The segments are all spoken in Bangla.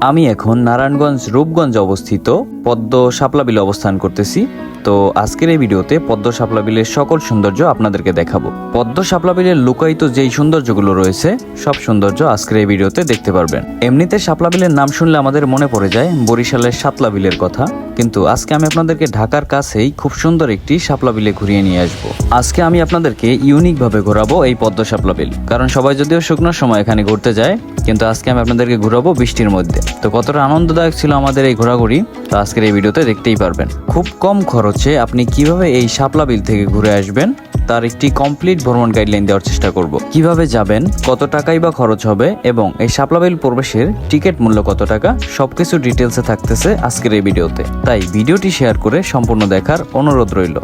আমি এখন নারায়ণগঞ্জ রূপগঞ্জ অবস্থিত পদ্ম শাপলা বিলে অবস্থান করতেছি। তো আজকের এই ভিডিওতে পদ্ম শাপলা বিলের সকল সৌন্দর্য আপনাদেরকে দেখাবো। পদ্ম শাপলা বিলের লুকায়িত যেই সৌন্দর্যগুলো রয়েছে, সব সৌন্দর্য আজকের এই ভিডিওতে দেখতে পারবেন। এমনিতে শাপলা বিলের নাম শুনলে আমাদের মনে পড়ে যায়, বরিশালের শাপলা বিলের কথা। কিন্তু আজকে আমি আপনাদেরকে ঢাকার কাছেই খুব সুন্দর একটি শাপলা বিলে ঘুরিয়ে নিয়ে আসব। আজকে আমি আপনাদেরকে ইউনিক ভাবে ঘোরাবো এই পদ্ম শাপলা বিল। কারণ সবাই যদিও শুকনোর সময় এখানে ঘুরতে যায়, কিন্তু আজকে আমি আপনাদেরকে ঘুরাবো বৃষ্টির মধ্যে। তো কতটা আনন্দদায়ক ছিল আমাদের এই ঘোরাঘুরি, তো আজকের এই ভিডিওতে দেখতেই পারবেন। খুব কম খরচে আপনি কীভাবে এই শাপলা বিল থেকে ঘুরে আসবেন? তার একটি কমপ্লিট ভ্রমণ গাইডলাইন দেওয়ার চেষ্টা করব। কীভাবে যাবেন, কত টাকাই বা খরচ হবে এবং এই শাপলাবিল প্রবেশের টিকিট মূল্য কত টাকা, সবকিছু ডিটেলসে থাকতেছে আজকের এই ভিডিওতে। তাই ভিডিওটি শেয়ার করে সম্পূর্ণ দেখার অনুরোধ রইল।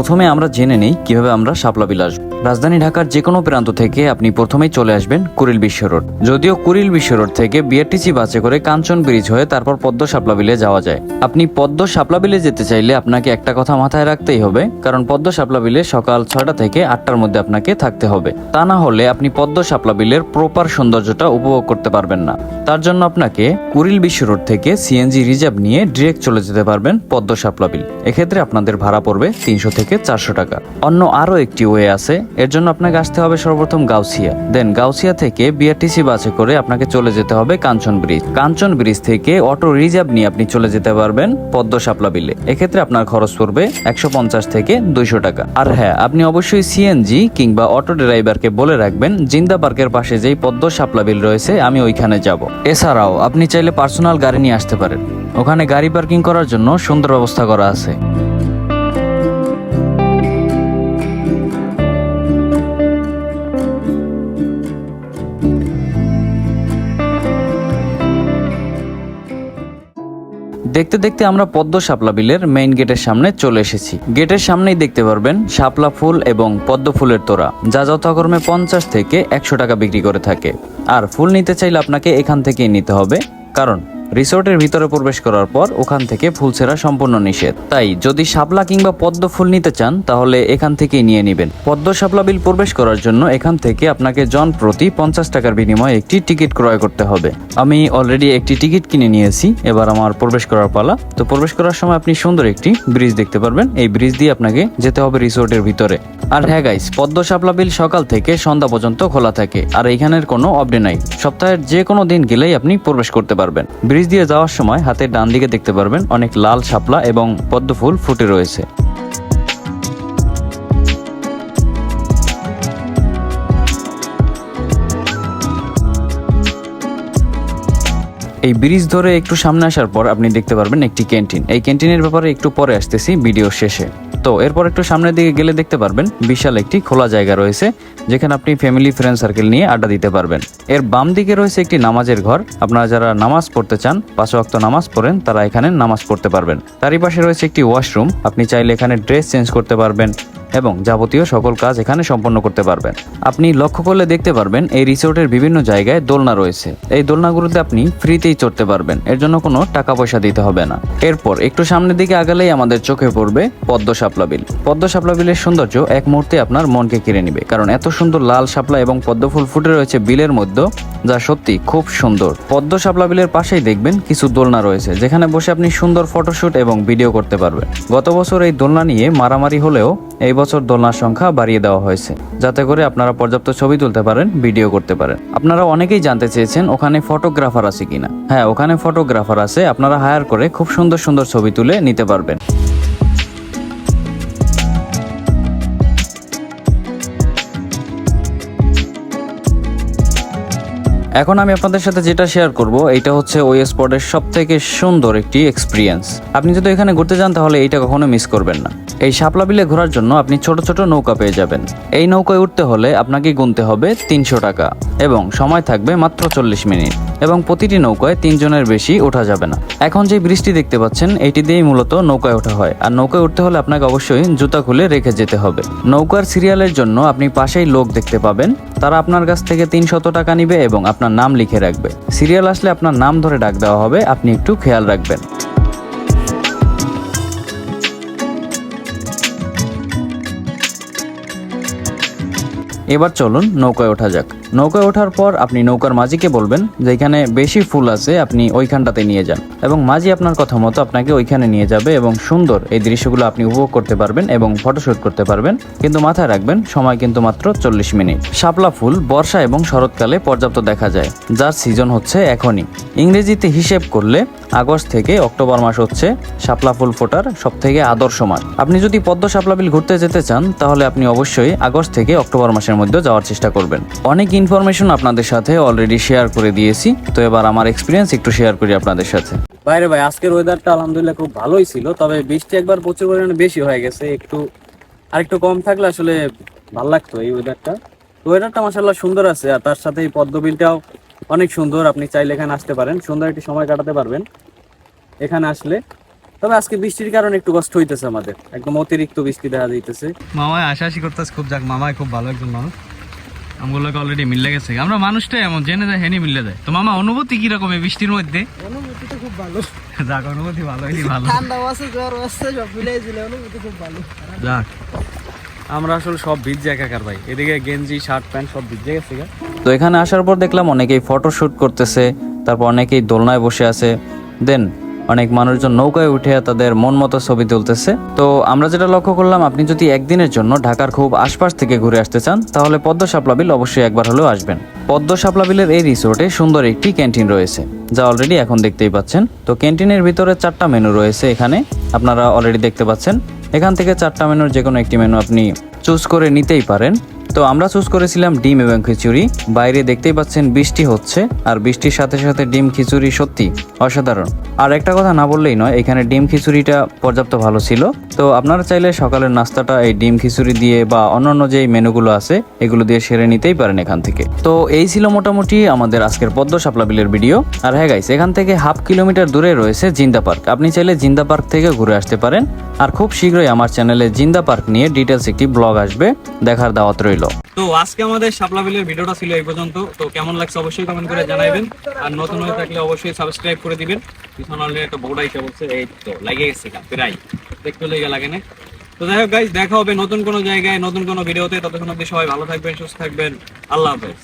প্রথমে আমরা জেনে নেই কীভাবে আমরা শাপলা বিল আসব। রাজধানী ঢাকার যে কোনো প্রান্ত থেকে আপনি প্রথমেই চলে আসবেন কুড়িল বিশ্ব রোড। যদিও কুড়িল বিশ্ব রোড থেকে বিআরটিসি বাসে করে কাঞ্চন ব্রিজ হয়ে তারপর পদ্ম শাপলা বিলে যাওয়া যায়। আপনি পদ্ম শাপলা বিলে যেতে চাইলে আপনাকে একটা কথা মাথায় রাখতেই হবে, কারণ পদ্ম শাপলা বিলে সকাল ছয়টা থেকে আটটার মধ্যে আপনাকে থাকতে হবে। তা না হলে আপনি পদ্ম শাপলা বিলের প্রপার সৌন্দর্যটা উপভোগ করতে পারবেন না। তার জন্য আপনাকে কুড়িল বিশ্ব রোড থেকে সিএনজি রিজার্ভ নিয়ে ডিরেক্ট চলে যেতে পারবেন পদ্ম শাপলা বিল। এক্ষেত্রে আপনাদের ভাড়া পড়বে তিনশো থেকে চারশো টাকা। অন্য আরও একটি ওয়ে আছে এর জন্য আপনাকে আসতে হবে সর্বপ্রথম গাউসিয়া। দেন গাউসিয়া থেকে বিআরটিসি বাসে করে আপনাকে চলে যেতে হবে কাঞ্চন ব্রিজ। কাঞ্চন ব্রিজ থেকে অটো রিজার্ভ নিয়ে আপনি চলে যেতে পারবেন পদ্ম শাপলা বিলে। এক্ষেত্রে আপনার খরচ পড়বে একশো পঞ্চাশ থেকে দুইশো টাকা। আর হ্যাঁ আপনি অবশ্যই সিএনজি কিংবা অটো ড্রাইভারকে বলে রাখবেন, জিন্দা পার্কের পাশে যেই পদ্ম শাপলা বিল রয়েছে, আমি ওইখানে যাব। এছাড়াও আপনি চাইলে পার্সোনাল গাড়ি নিয়ে আসতে পারেন। ওখানে গাড়ি পার্কিং করার জন্য সুন্দর ব্যবস্থা করা আছে। দেখতে দেখতে আমরা পদ্ম শাপলা বিলের মেইন গেটের সামনে চলে এসেছি। গেটের সামনেই দেখতে পারবেন শাপলা ফুল এবং পদ্ম ফুলের তোড়া, যা যথাক্রমে পঞ্চাশ থেকে একশো টাকা বিক্রি করে থাকে। আর ফুল নিতে চাইলে আপনাকে এখান থেকেই নিতে হবে। কারণ রিসোর্টের ভিতরে প্রবেশ করার পর ওখান থেকে ফুল ছেঁড়া সম্পূর্ণ নিষেধ। তাই যদি শাপলা কিংবা পদ্ম ফুল নিতে চান, তাহলে এখান থেকেই নিয়ে নেবেন। পদ্ম শাপলা বিল প্রবেশ করার জন্য এখান থেকে আপনাকে জন প্রতি পঞ্চাশ টাকার বিনিময়ে একটি টিকিট ক্রয় করতে হবে। আমি অলরেডি একটি টিকিট কিনে নিয়েছি, এবার আমার প্রবেশ করার পালা। তো প্রবেশ করার সময় আপনি সুন্দর একটি ব্রিজ দেখতে পারবেন। এই ব্রিজ দিয়ে আপনাকে যেতে হবে রিসোর্টের ভিতরে। আর হ্যাঁ গাইস পদ্ম শাপলা বিল সকাল থেকে সন্ধ্যা পর্যন্ত খোলা থাকে। আর এখানের কোনো অপডে নাই। সপ্তাহের যে কোনো দিন গেলেই আপনি প্রবেশ করতে পারবেন। ব্রিজ দিয়ে যাওয়ার সময় হাতের ডান দিকে দেখতে পারবেন অনেক লাল শাপলা এবং পদ্ম ফুল ফুটে রয়েছে। এই ব্রিজ ধরে একটু সামনে আসার পর আপনি দেখতে পারবেন একটি ক্যান্টিন। এই ক্যান্টিনের ব্যাপারে একটু পরে আসতেছি ভিডিও শেষে। তো এরপর একটু সামনের দিকে গেলে দেখতে পারবেন বিশাল একটি খোলা জায়গা রয়েছে, যেখানে আপনি ফ্যামিলি ফ্রেন্ড সার্কেল নিয়ে আড্ডা দিতে পারবেন। এর বাম দিকে রয়েছে একটি নামাজের ঘর। আপনারা যারা নামাজ পড়তে চান, পাঁচ অক্ত নামাজ পড়েন, তারা এখানে নামাজ পড়তে পারবেন। তারই পাশে রয়েছে একটি ওয়াশরুম আপনি চাইলে এখানে ড্রেস চেঞ্জ করতে পারবেন। এবং যাবতীয় সকল কাজ এখানে সম্পন্ন করতে পারবেন। আপনি লক্ষ্য করলে দেখতে পারবেন, এই রিসোর্টের বিভিন্ন জায়গায় দোলনা রয়েছে। এই দোলনাগুলোতে আপনি ফ্রিতেই চড়তে পারবেন, এর জন্য কোনো টাকা পয়সা দিতে হবে না। এরপর একটু সামনের দিকে আগালেই আমাদের চোখে পড়বে পদ্ম শাপলা বিল। পদ্ম শাপলা বিলের সৌন্দর্য এক মুহূর্তে আপনার মনকে কেড়ে নিবে, কারণ এত সুন্দর লাল শাপলা এবং পদ্ম ফুল ফুটে রয়েছে বিলের মধ্যে। যা সত্যি খুব সুন্দর। পদ্ম শাপলা বিলের পাশেই দেখবেন কিছু দোলনা রয়েছে, যেখানে বসে আপনি সুন্দর ফটোশ্যুট এবং ভিডিও করতে পারবেন। গত বছর এই দোলনা নিয়ে মারামারি হলেও এই বছর দোলনার সংখ্যা বাড়িয়ে দেওয়া হয়েছে, যাতে করে আপনারা পর্যাপ্ত ছবি তুলতে পারেন, ভিডিও করতে পারেন। আপনারা অনেকেই জানতে চেয়েছেন ওখানে ফটোগ্রাফার আছে কিনা। হ্যাঁ ওখানে ফটোগ্রাফার আছে, আপনারা হায়ার করে খুব সুন্দর সুন্দর ছবি তুলে নিতে পারবেন। এখন আমি আপনাদের সাথে যেটা শেয়ার করব, এটা হচ্ছে ওই স্পটের সব থেকে সুন্দর একটি এক্সপিরিয়েন্স আপনি যদি এখানে ঘুরতে যান, তাহলে এইটা কখনো মিস করবেন না। এই শাপলা বিলে ঘোরার জন্য আপনি ছোট ছোট নৌকা পেয়ে যাবেন। এই নৌকায় উঠতে হলে আপনাকে গুনতে হবে তিনশো টাকা এবং সময় থাকবে মাত্র চল্লিশ মিনিট। এবং প্রতিটি নৌকায় তিনজনের বেশি ওঠা যাবে না। এখন যে বৃষ্টি দেখতে পাচ্ছেন, এটি দিয়েই মূলত নৌকায় ওঠা হয়। আর নৌকায় উঠতে হলে আপনাকে অবশ্যই জুতা খুলে রেখে যেতে হবে। নৌকার সিরিয়ালের জন্য আপনি পাশেই লোক দেখতে পাবেন। তারা আপনার কাছ থেকে তিনশত টাকা নিবে এবং আপনার নাম লিখে রাখবে। সিরিয়াল আসলে আপনার নাম ধরে ডাক দেওয়া হবে। আপনি একটু খেয়াল রাখবেন। এবার চলুন নৌকায় ওঠা যাক। নৌকায় ওঠার পর আপনি নৌকার মাঝিকে বলবেন যে এখানে বেশি ফুল আছে, আপনি ওইখানটাতে নিয়ে যান। এবং মাঝি আপনার কথা মতো আপনাকে ওইখানে নিয়ে যাবে এবং সুন্দর এই দৃশ্যগুলো আপনি উপভোগ করতে পারবেন এবং ফটোশুট করতে পারবেন। কিন্তু মাথায় রাখবেন, সময় কিন্তু মাত্র চল্লিশ মিনিট। শাপলা ফুল, বর্ষা এবং শরৎকালে পর্যাপ্ত দেখা যায়, যার সিজন হচ্ছে এখনই। ইংরেজিতে হিসেব করলে আগস্ট থেকে অক্টোবর মাস হচ্ছে শাপলা ফুল ফোটার সব থেকে আদর্শ মাস আপনি যদি পদ্ম শাপলা বিল ঘুরতে যেতে চান, তাহলে আপনি অবশ্যই আগস্ট থেকে অক্টোবর মাসের মধ্যে যাওয়ার চেষ্টা করবেন। অনেক ইনফরমেশন আপনাদের সাথে অলরেডি শেয়ার করে দিয়েছি। তো এবার আমার এক্সপিরিয়েন্স একটু শেয়ার করি আপনাদের সাথে। বাইরে ভাই, আজকের ওয়েদারটা আলহামদুলিল্লাহ খুব ভালোই ছিল, তবে বৃষ্টি একবার প্রচুর পরিমাণে বেশি হয়ে গেছে। একটু, আরেকটু কম থাকলে আসলে ভালো লাগতো এই ওয়েদারটা ওয়েদারটা মাসাল্লাহ সুন্দর আছে, আর তার সাথে এই পদ্মবিলটাও অনেক সুন্দর। আপনি চাইলে এখানে আসতে পারেন, সুন্দর একটি সময় কাটাতে পারবেন। এখানে আসলে তবে আজকে বৃষ্টির কারণে একটু কষ্ট হইতেছে আমাদের। একদম অতিরিক্ত বৃষ্টি দেখা যাইতেছে মামায় আশা আশাশি করতেছে খুব যাক মামায় খুব ভালো একজন মানুষ। আমগুলোকে অলরেডি মিলে গেছে। আমরা মানুষটাই এমন জেনে যায় হেনি মিলে যায়। তো মামা অনুভূতি কীরকম এই বৃষ্টির মধ্যে? অনুভূতি তো খুব ভালো। যাক অনুভূতি ভালো হইলি ভালো। ঠান্ডা আছে জ্বর আছে সব মিলাই দিলে অনুভূতি খুব ভালো। যাক। আমরা আসলে সব ভিজে একাকার ভাই। এদিকে গেঞ্জি শার্ট প্যান্ট সব ভিজে গেছে তো এখানে আসার পর দেখলাম অনেকেই ফটোশুট করতেছে তারপর অনেকেই দোলনায় বসে আছে। দেন অনেক মানুষজন নৌকায় উঠে তাদের মন মতো ছবি তুলতেছে। তো আমরা যেটা লক্ষ্য করলাম, আপনি যদি একদিনের জন্য ঢাকার খুব আশপাশ থেকে ঘুরে আসতে চান, তাহলে পদ্ম শাপলা বিল অবশ্যই একবার হলেও আসবেন। পদ্ম শাপলা বিলের এই রিসোর্টে সুন্দর একটি ক্যান্টিন রয়েছে, যা অলরেডি এখন দেখতেই পাচ্ছেন। তো ক্যান্টিনের ভিতরে চারটা মেনু রয়েছে এখানে, আপনারা অলরেডি দেখতে পাচ্ছেন। এখান থেকে চারটা মেনুর যে কোনো একটি মেনু আপনি চুজ করে নিতেই পারেন। তো আমরা চুজ করেছিলাম ডিম এবং খিচুড়ি, বাইরে দেখতেই পাচ্ছেন বৃষ্টি হচ্ছে, আর বৃষ্টির সাথে সাথে ডিম খিচুড়ি সত্যি অসাধারণ। আর একটা কথা না বললেই নয়, এখানে ডিম খিচুড়িটা পর্যাপ্ত ভালো ছিল। তো আপনারা চাইলে সকালের নাস্তাটা এই ডিম খিচুড়ি দিয়ে বা অন্যান্য যে মেনুগুলো আছে, এগুলো দিয়ে সেরে নিতেই পারেন এখান থেকে। তো এই ছিল মোটামুটি আমাদের আজকের পদ্ম শাপলা বিলের ভিডিও। আর হ্যাঁ গাইস এখান থেকে হাফ কিলোমিটার দূরে রয়েছে জিন্দা পার্ক। আপনি চাইলে জিন্দা পার্ক থেকে ঘুরে আসতে পারেন। আর খুব শীঘ্রই আমার চ্যানেলে জিন্দা পার্ক নিয়ে ডিটেলস একটি ব্লগ আসবে। দেখার দাওয়াত রইল। তো আজকে আমাদের শাপলা বিলের ভিডিওটা ছিল এই পর্যন্ত। তো কেমন লাগছে অবশ্যই কমেন্ট করে জানাবেন আর নতুন হয়ে থাকলে অবশ্যই সাবস্ক্রাইব করে দিবেন। পিছনে অলরেডি একটা বোর্ড আইসা বলছে, এই তো লাগে গেছে প্রায়। দেখতে লেগে লাগে না। তো যাই হোক গাইজ দেখা হবে নতুন কোনো জায়গায়, নতুন কোনো ভিডিওতে ততক্ষণ অব্দি সবাই ভালো থাকবেন, সুস্থ থাকবেন। আল্লাহ হাফেজ।